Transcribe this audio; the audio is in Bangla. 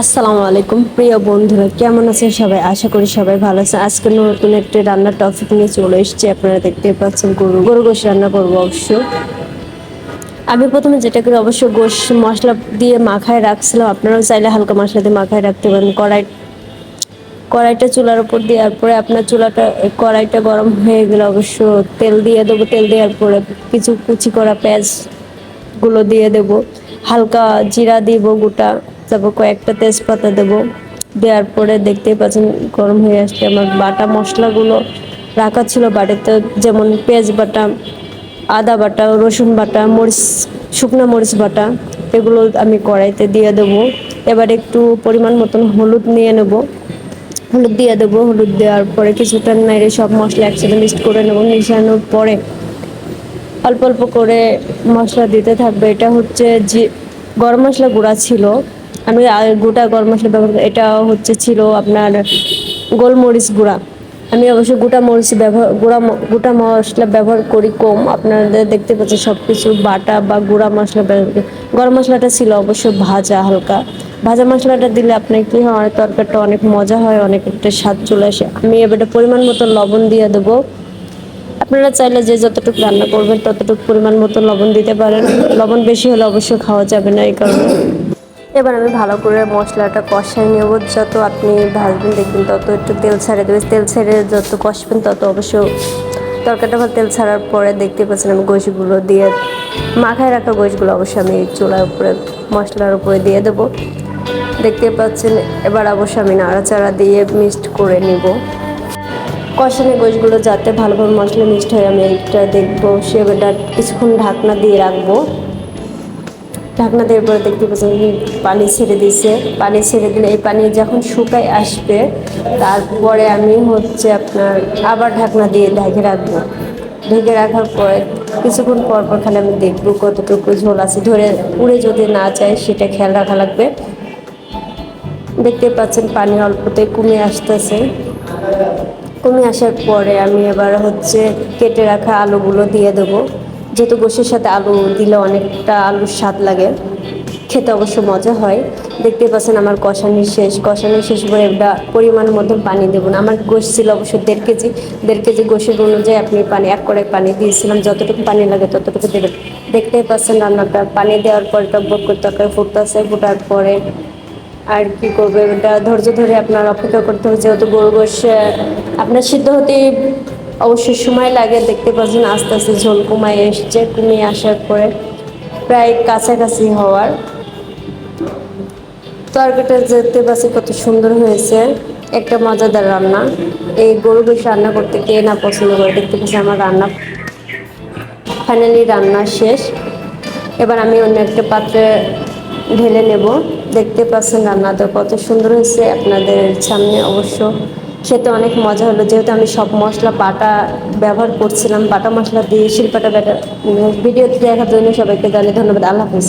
আসসালামু আলাইকুম। প্রিয় বন্ধুরা, কেমন আছেন সবাই? আশা করি সবাই ভালো আছেন। আজকে নতুন একটি রান্নার টপিক নিয়ে চলে এসেছি। আপনারা দেখতে পাচ্ছেন গরু গরু গোশ রান্না করব অবশ্য। আমি প্রথমে যেটা করি, অবশ্য গোশ মশলা দিয়ে মাখায় রাখছিলাম। আপনারাও চাইলে হালকা মশলা দিয়ে মাখায় রাখতে পারেন। কড়াই, কড়াইটা চুলার উপর দেওয়ার পরে আপনার চুলাটা, কড়াইটা গরম হয়ে গেলে অবশ্য তেল দিয়ে দেবো। তেল দেওয়ার পরে কিছু কুচি করা পেঁয়াজগুলো দিয়ে দেব। হালকা জিরা দিব গোটা। তারপর কয়েকটা তেজপাতা দেব। দেওয়ার পরে দেখতেই পাচ্ছেন গরম হয়ে আসছে। আমার বাটা মশলাগুলো রাখা ছিল বাড়িতে যেমন পেঁয়াজ বাটা, আদা বাটা, রসুন বাটা, মরিচ, শুকনো মরিচ বাটা, এগুলো আমি কড়াইতে দিয়ে দেবো। এবার একটু পরিমাণ মতন হলুদ নিয়ে নেব। হলুদ দিয়ে দেবো। হলুদ দেওয়ার পরে কিছুটা নাইড়ে সব মশলা একসাথে মিক্সড করে নেব। মিশানোর পরে অল্প অল্প করে মশলা দিতে থাকবে। এটা হচ্ছে যে গরম মশলা গুঁড়া ছিল আমি গোটা গরম মশলা ব্যবহার করি। এটা হচ্ছে ছিল আপনার গোলমরিচ গুঁড়া। আমি অবশ্য গোটা মরিচ ব্যবহার, গুঁড়া গোটা মশলা ব্যবহার করি কম। আপনাদের দেখতে পাচ্ছেন সব কিছু বাটা বা গুঁড়া মশলা ব্যবহার গরম মশলাটা ছিল অবশ্য ভাজা হালকা। ভাজা মশলাটা দিলে আপনার কি হয় তরকারিটা অনেক মজা হয়, অনেক একটা স্বাদ চলে আসে। আমি এবারে পরিমাণ মতো লবণ দিয়ে দেবো। আপনারা চাইলে যে যতটুকু রান্না করবেন, ততটুকু পরিমাণ মতো লবণ দিতে পারেন। লবণ বেশি হলে অবশ্যই খাওয়া যাবে না এই কারণে। এবার আমি ভালো করে মশলাটা কষাই নেব, যত আপনি ভাজবেন দেখবেন তত একটু তেল ছাড়ে দেবে। তেল ছেড়ে যত কষবেন তত অবশ্য তরকারিটা ভালো তেল ছাড়ার পরে দেখতে পাচ্ছেন আমি গোশগুলো দিয়ে, মাখায় রাখা গোশগুলো অবশ্যই আমি চুলার উপরে, মশলার উপরে দিয়ে দেবো। দেখতে পাচ্ছেন এবার অবশ্যই আমি নাড়াচাড়া দিয়ে মিক্সড করে নিব। কষানো গোশগুলো যাতে ভালোভাবে মশলা মিক্সড হয় আমি একটা দেখব সেটা কিছুক্ষণ ঢাকনা দিয়ে রাখব। ঢাকনা দেওয়ার পরে দেখতে পাচ্ছেন পানি ছেড়ে দিছে পানি ছেড়ে দিলে এই পানি যখন শুকায় আসবে, তারপরে আমি হচ্ছে আপনার আবার ঢাকনা দিয়ে ঢেকে রাখব। ঢেকে রাখার পরে কিছুক্ষণ পর পর খালি আমি দেখব কতটুকু ঝোল আছে। ধরে উড়ে যদি না যায়, সেটা খেয়াল রাখা লাগবে। দেখতে পাচ্ছেন পানি অল্পতেই কমে আসতেছে। কমে আসার পরে আমি এবার হচ্ছে কেটে রাখা আলুগুলো দিয়ে দেবো। যেহেতু গোশের সাথে আলু দিলে অনেকটা আলুর স্বাদ লাগে, খেতে অবশ্য মজা হয়। দেখতে পাচ্ছেন আমার কষানি শেষ। কষানি শেষ করে একটা পরিমাণ মতো পানি দেবো না। আমার গোশ ছিল অবশ্য দেড় কেজি। দেড় কেজি গোশের অনুযায়ী আপনি পানি, এক করে পানি দিয়েছিলাম। যতটুকু পানি লাগে ততটুকু দেবেন। দেখতেই পাচ্ছেন রান্নাটা। পানি দেওয়ার পরে টকবক করে তরকারি ফুটতেছে। ফুটার পরে আর কি করবে? ওটা ধৈর্য ধরে আপনার অপেক্ষা করতে হবে। যেহেতু গরু গোশ, আপনার সিদ্ধ হতে অবশ্যই সময় লাগে, দেখতে পাচ্ছেন আস্তে আস্তে ঝোল কমায় এসছে কমিয়ে আসার পরে, প্রায় কাছাকাছি হওয়ার। তরকারিটা দেখতে পাচ্ছি কত সুন্দর হয়েছে, একটা মজাদার রান্না। এই গরু গোশ রান্না করতে কে না পছন্দ করে, দেখতে পাচ্ছি আমার রান্না ফাইনালি রান্না শেষ। এবার আমি অন্য একটা পাত্রে ঢেলে নেব, দেখতে পাচ্ছেন রান্নাটা কত সুন্দর হয়েছে, আপনাদের সামনে অবশ্য খেতে অনেক মজা হলো। যেহেতু আমি সব মশলা, বাটা ব্যবহার করছিলাম, বাটা মশলা দিয়ে, শিল্পাটা ব্যাটা ভিডিওতে দেখার জন্য সবাইকে জানিয়ে ধন্যবাদ। আল্লাহ হাফিজ।